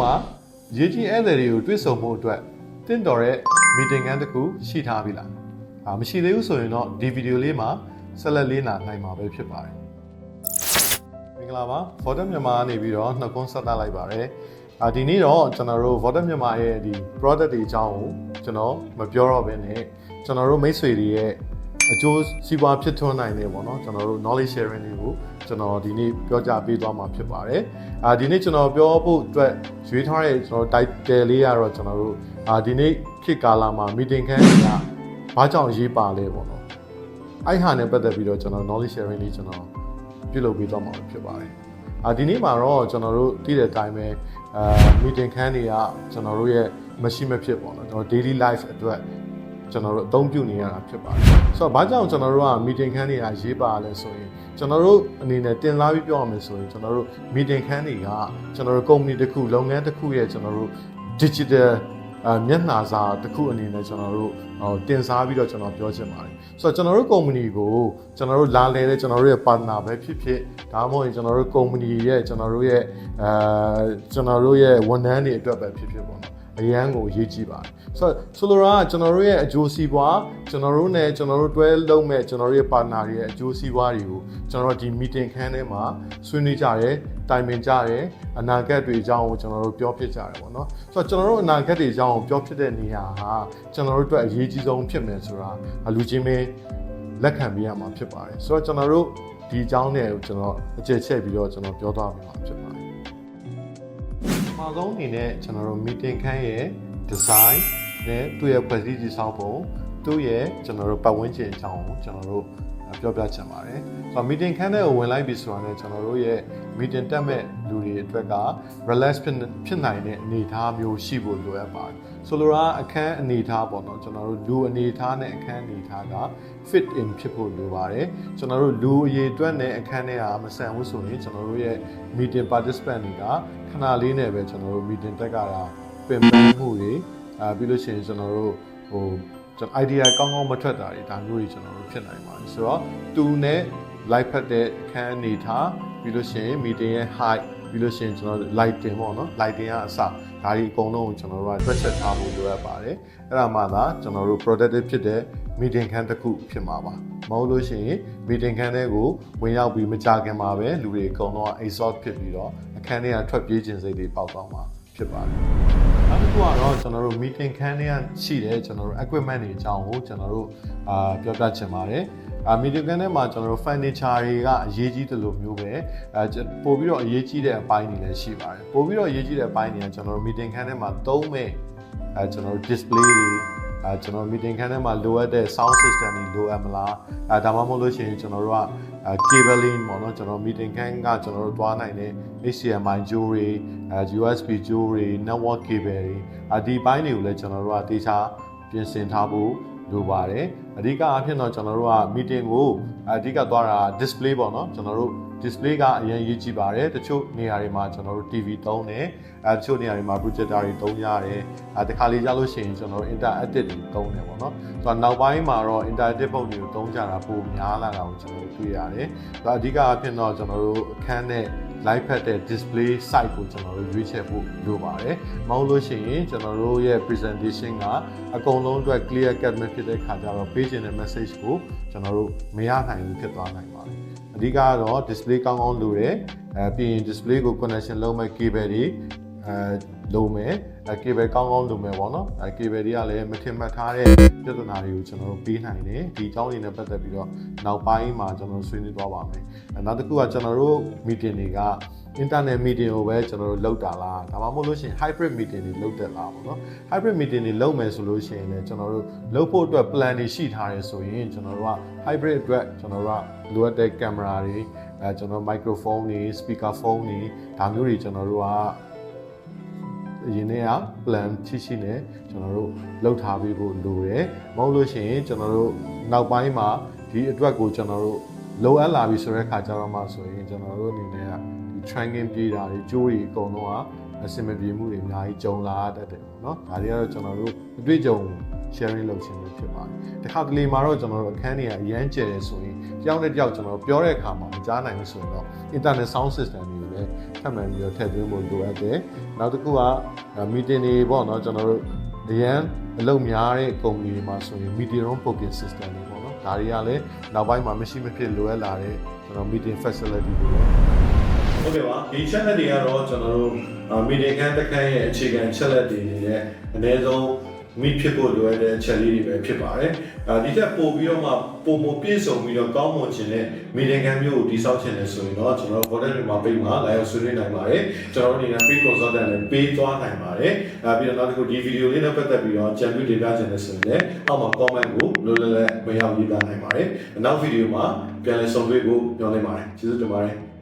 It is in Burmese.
မှာရေးကြီးဧည့်သည်တွေကိုတွေ့ဆုံမှုအတွက်တင့်တော်တဲ့ meeting ကန်းတစ်ခုရှိထားပြီလားအာမရှိသေးဘူးဆိုရင်တော့ဒီဗီဒီယိုလေးမှာဆက်လက်လေးနာနိုင်မှာပဲဖြစ်ပါတယ်မင်္ဂလာပါ Vortex မြန်မာကနေပြီးတော့နှုတ်ခွန်းဆက်သလိုက်ပါတယ်အာဒီနေ့တော့ကျွန်တော်တို့ Vortex မြန်မာရဲ့ဒီ product တွေအကြောင်းကိုကျွန်တော်မပြောတော့ဘဲနဲ့ကျွန်တော်တို့မိတ်ဆွေတွေရဲ့ အကျိုးစီးပွားဖြစ်ထွန်းနိုင်တယ်ပေါ့နော်ကျွန်တော်တို့ knowledge sharing တွေကိုကျွန်တော်ဒီနေ့ပြောကြားပေးသွားမှာဖြစ်ပါတယ်အာဒီနေ့ကျွန်တော်ပြောဖို့အတွက်ရွေးထားတဲ့ကျွန်တော် title လေးကတော့ကျွန်တော်တို့အာဒီနေ့ခေတ်ကာလမှာ meeting ခန်းတွေကဘာကြောင့်ရေးပါလဲပေါ့နော်အဲ့ဟာနဲ့ပတ်သက်ပြီးတော့ကျွန်တော် knowledge sharing လေးကျွန်တော်ပြုလုပ်ပေးသွားမှာဖြစ်ပါတယ်အာဒီနေ့မှာတော့ကျွန်တော်တို့သိတဲ့အတိုင်းပဲအာ meeting ခန်းတွေကကျွန်တော်တို့ရဲ့မရှိမဖြစ်ပေါ့နော်ကျွန်တော် daily life အတွက် ကျွန်တော်တို့အသုံးပြုနေရတာဖြစ်ပါတယ်ဆိုတော့ဘာကြောင့်ကျွန်တော်တို့က meeting ခန်းတွေကရေးပါလဲဆိုရင်ကျွန်တော်တို့အနေနဲ့တင်စားပြီးပြောရမယ်ဆိုရင်ကျွန်တော်တို့ meeting ခန်းတွေကကျွန်တော်တို့ company တစ်ခုလုပ်ငန်းတစ်ခုရဲ့ကျွန်တော်တို့ digital အမျက်နှာစာတစ်ခုအနေနဲ့ကျွန်တော်တို့ဟိုတင်စားပြီးတော့ကျွန်တော်ပြောချင်ပါတယ်ဆိုတော့ကျွန်တော်တို့ company ကိုကျွန်တော်တို့လာလဲတဲ့ကျွန်တော်တို့ရဲ့ partner ပဲဖြစ်ဖြစ်ဒါမှမဟုတ်ရင်ကျွန်တော်တို့ company ရဲ့ကျွန်တော်တို့ရဲ့အဲကျွန်တော်တို့ရဲ့ဝန်ထမ်းတွေအတွက်ပဲဖြစ်ဖြစ်ပေါ့နော် အရန်ကိုအရေးကြီးပါတယ်ဆိုတော့ဆိုလိုတာကကျွန်တော်တို့ရဲ့အကျိုးစီးပွားကျွန်တော်တို့နဲ့ကျွန်တော်တို့တွဲလုပ်မဲ့ကျွန်တော်တို့ရဲ့ partner တွေရဲ့အကျိုးစီးပွားတွေကိုကျွန်တော်တို့ဒီ meeting ခန်းထဲမှာဆွေးနွေးကြတယ်တိုင်ပင်ကြတယ်အနာဂတ်တွေအကြောင်းကိုကျွန်တော်တို့ပြောဖြစ်ကြတယ်ပေါ့နော်ဆိုတော့ကျွန်တော်တို့အနာဂတ်တွေအကြောင်းကိုပြောဖြစ်တဲ့နေရာဟာကျွန်တော်တို့အတွက်အရေးကြီးဆုံးဖြစ်မယ်ဆိုတာလူချင်းမင်းလက်ခံပေးရမှာဖြစ်ပါတယ်ဆိုတော့ကျွန်တော်တို့ဒီအကြောင်းနဲ့ကျွန်တော်အကျယ်ချက်ပြီးတော့ကျွန်တော်ပြောသွားမှာဖြစ်ပါတယ်ပထ မဆုံးအနေနဲ့ကျွန်တော်တို့ meeting ခန်းရဲ့ design နဲ့သူ့ရဲ့ဖွဲ့စည်းတည်ဆောက်ပုံသူ့ရဲ့ကျွန်တော်တို့ပတ်ဝန်းကျင်အကြောင်းကိုကျွန်တော်တို့ ပြောပြချင်ပါတယ်။ဆိုတော့ meeting ခန်းထဲကိုဝင်လိုက်ပြီဆိုတာနဲ့ကျွန်တော်တို့ရဲ့ meeting တက်မဲ့လူတွေအတွက်က relax ဖြစ်ဖြစ်နိုင်တဲ့အနေအထားမျိုးရှိဖို့လိုအပ်ပါတယ်။ဆိုလိုတာအခန်းအနေအထားပေါ့နော်ကျွန်တော်တို့လူအနေအထားနဲ့အခန်းအနေအထားက fit in ဖြစ်ဖို့လိုပါတယ်။ကျွန်တော်တို့လူအရေးအတွက်နဲ့အခန်းထဲကမဆန်ဘူးဆိုရင်ကျွန်တော်တို့ရဲ့ meeting participant တွေကခဏလေးနဲ့ပဲကျွန်တော်တို့ meeting တက်ကြတာပင်ပန်းမှုတွေအဲပြီးလို့ရှိရင်ကျွန်တော်တို့ဟို ကျွန်တော် idea ကောင်းကောင်းမထွက်တာတွေဒါမျိုးတွေကျွန်တော်တို့ဖြစ်နိုင်ပါတယ်ဆိုတော့သူနဲ့ live ဖတ်တဲ့အခန်းအနေထားပြီးလို့ရှိရင် meeting ရဲ့ height ပြီးလို့ရှိရင်ကျွန်တော် lighting ပေါ့နော် lighting ကအစဒါတွေအကုန်လုံးကိုကျွန်တော်တို့ကတွက်ချက်ထားဖို့လိုအပ်ပါတယ်အဲ့ဒါမှသာကျွန်တော်တို့ productive ဖြစ်တဲ့ meeting ခန်းတစ်ခုဖြစ်မှာပါမဟုတ်လို့ရှိရင် meeting ခန်းထဲကိုဝင်ရောက်ပြီးမကြခင်မှာပဲလူတွေအကုန်လုံးက exhaust ဖြစ်ပြီးတော့အခန်းထဲကထွက်ပြေးခြင်းစိတ်တွေပေါက်သွားမှာဖြစ်ပါတယ် နောက်တစ်ခုကတော့ကျွန်တော်တို့ meeting ခန်းထဲကရှိတဲ့ကျွန်တော်တို့ equipment တွေအကြောင်းကိုကျွန်တော်တို့အာပြောပြချင်ပါတယ်အာမီဒီယိုကန်ထဲမှာကျွန်တော်တို့ furniture တွေကအရေးကြီးတယ်လို့မျိုးပဲအဲပို့ပြီးတော့အရေးကြီးတဲ့အပိုင်းတွေလည်းရှိပါတယ်ပို့ပြီးတော့အရေးကြီးတဲ့အပိုင်းတွေကကျွန်တော်တို့ meeting ခန်းထဲမှာသုံးမဲ့အဲကျွန်တော်တို့ display တွေအဲကျွန်တော် meeting ခန်းထဲမှာလိုအပ်တဲ့ sound system တွေလိုအပ်မလားအဲဒါမှမဟုတ်လို့ရှိရင်ကျွန်တော်တို့ကအဲ cabling ပေါ့နော်ကျွန်တော် meeting ခန်းကကျွန်တော်တို့တွားနိုင်တဲ့ HDMI ကြိုးတွေအဲ USB ကြိုးတွေ network cable တွေအဲဒီဘိုင်းတွေကိုလည်းကျွန်တော်တို့ကတေချာပြင်ဆင်ထားဖို့လိုပါတယ်အဓိကအဖြစ်တော့ကျွန်တော်တို့က meeting ကို အဓိကသွားတာ display ပေါ့နော်ကျွန်တော်တို့ display ကအရင်ရေးကြည့်ပါတယ်တချို့နေရာတွေမှာကျွန်တော်တို့ TV သုံးတယ်အဲတချို့နေရာတွေမှာ projector တွေသုံးရတယ်အဲတခါလေကြာလို့ရှိရင်ကျွန်တော်တို့ interactive တွေသုံးတယ်ပေါ့နော်ဆိုတော့နောက်ပိုင်းမှာတော့ interactive ပုံတွေကိုသုံးကြတာပိုများလာတာကိုကျွန်တော်တို့တွေ့ရတယ်ဆိုတော့အဓိကအဖြစ်တော့ကျွန်တော်တို့အခန်းနဲ့ live ဖက်တဲ့ display site ကိုကျွန်တော်တို့ရွေးချယ်ဖို့လိုပါတယ်။မဟုတ်လို့ရှိရင်ကျွန်တော်တို့ရဲ့ presentation ကအကုန်လုံးအတွက် clear cut မဖြစ်တဲ့ခါကျတော့ page နဲ့ message ကိုကျွန်တော်တို့မရနိုင်ဘူးဖြစ်သွားနိုင်ပါတယ်။အဓိကကတော့ display ကောင်းကောင်းလိုတယ်။အဲပြီးရင် display ကို connection လုပ်မဲ့ cable တွေ အဲလိုမယ်အဲ cable ကောင်းကောင်းလိုမယ်ပေါ့နော်အဲ cable တွေကလည်းမထင်မှတ်ထားတဲ့ပြဿနာတွေကိုကျွန်တော်တို့ပေးနိုင်တယ်ဒီအကြောင်းတွေနဲ့ပတ်သက်ပြီးတော့နောက်ပိုင်းမှာကျွန်တော်တို့ဆွေးနွေးသွားပါမယ်အဲနောက်တစ်ခုကကျွန်တော်တို့ meeting တွေက internet meeting ကိုပဲကျွန်တော်တို့လုပ်တာလားဒါမှမဟုတ်လို့ရှိရင် hybrid meeting တွေလုပ်တယ်လားပေါ့နော် hybrid meeting တွေလုပ်မယ်ဆိုလို့ရှိရင်လည်းကျွန်တော်တို့လုပ်ဖို့အတွက် plan တွေရှိထားတယ်ဆိုရင်ကျွန်တော်တို့က hybrid အတွက်ကျွန်တော်တို့ကလိုအပ်တဲ့ camera တွေအဲကျွန်တော် microphone တွေ speaker phone တွေဒါမျိုးတွေကျွန်တော်တို့က အရင်တည်းက plan ရှိရှိနဲ့ကျွန်တော်တို့လုပ်ထားပေးဖို့လိုတယ်မဟုတ်လို့ရှိရင်ကျွန်တော်တို့နောက်ပိုင်းမှာဒီအတွက်ကိုကျွန်တော်တို့လိုအပ်လာပြီဆိုတဲ့ခါကျတော့မှဆိုရင်ကျွန်တော်တို့အနေနဲ့ကဒီ tracking ပြေးတာတွေကြိုးတွေအကုန်လုံးကအဆင်မပြေမှုတွေအများကြီးကြုံလာတတ်တယ်ပေါ့နော်ဒါတွေကတော့ကျွန်တော်တို့အတွေ့အကြုံ sharing လုပ်ခြင်းလို့ဖြစ်ပါတယ်။တစ်ခါတလေမှာတော့ကျွန်တော်တို့အခန်းတွေကအရန်ကျယ်တယ်ဆိုရင်တယောက်နဲ့တယောက်ကျွန်တော်တို့ပြောတဲ့အခါမှာမကြားနိုင်ဘူးဆိုရင်တော့ internet sound system တွေကိုလည်းထပ်မံပြီးတော့ထည့်သွင်းဖို့လိုအပ်တယ်။နောက်တစ်ခုက meeting တွေပေါ့နော်ကျွန်တော်တို့အရန်အလုပ်များတဲ့ကုမ္ပဏီတွေမှာဆိုရင် meeting room booking system တွေပေါ့နော်ဒါတွေကလည်းနောက်ပိုင်းမှာမရှိမဖြစ်လိုအပ်လာတဲ့ကျွန်တော် meeting facility တွေပေါ့ဟုတ်ကဲ့ပါဒီ channel တွေကတော့ကျွန်တော်တို့ meeting ခန်းတစ်ခန်းရဲ့အခြေခံ channel တွေနေနဲ့အနည်းဆုံး မိဖြစ်ဖို့လိုအပ်တဲ့ချက်လေးတွေပဲဖြစ်ပါတယ်။အဲဒီတက်ပို့ပြီးတော့မှပုံမပြည့်စုံပြီးတော့ကောင်းမွန်ခြင်းနဲ့မိတင်ခံမျိုးကိုတိစောက်ခြင်းနဲ့ဆိုရင်တော့ကျွန်တော်တို့ product တွေမှာပေးမှာလာရောက်ဆွေးနွေးနိုင်ပါတယ်။ကျွန်တော်တို့အနေနဲ့ free consultant လည်းပေးသွားနိုင်ပါတယ်။အဲပြီးတော့နောက်တစ်ခုဒီ video လေးနဲ့ပတ်သက်ပြီးတော့ကြံပြုတင်ပြခြင်းနဲ့ဆိုရင်လည်းအောက်မှာ comment ကိုလိုလိုလည်းမရောက်ရေးပြနိုင်ပါတယ်။နောက် video မှာပြန်လည်ဆုံတွေ့ဖို့ပြောနေပါတယ်။ကျေးဇူးတင်ပါတယ်။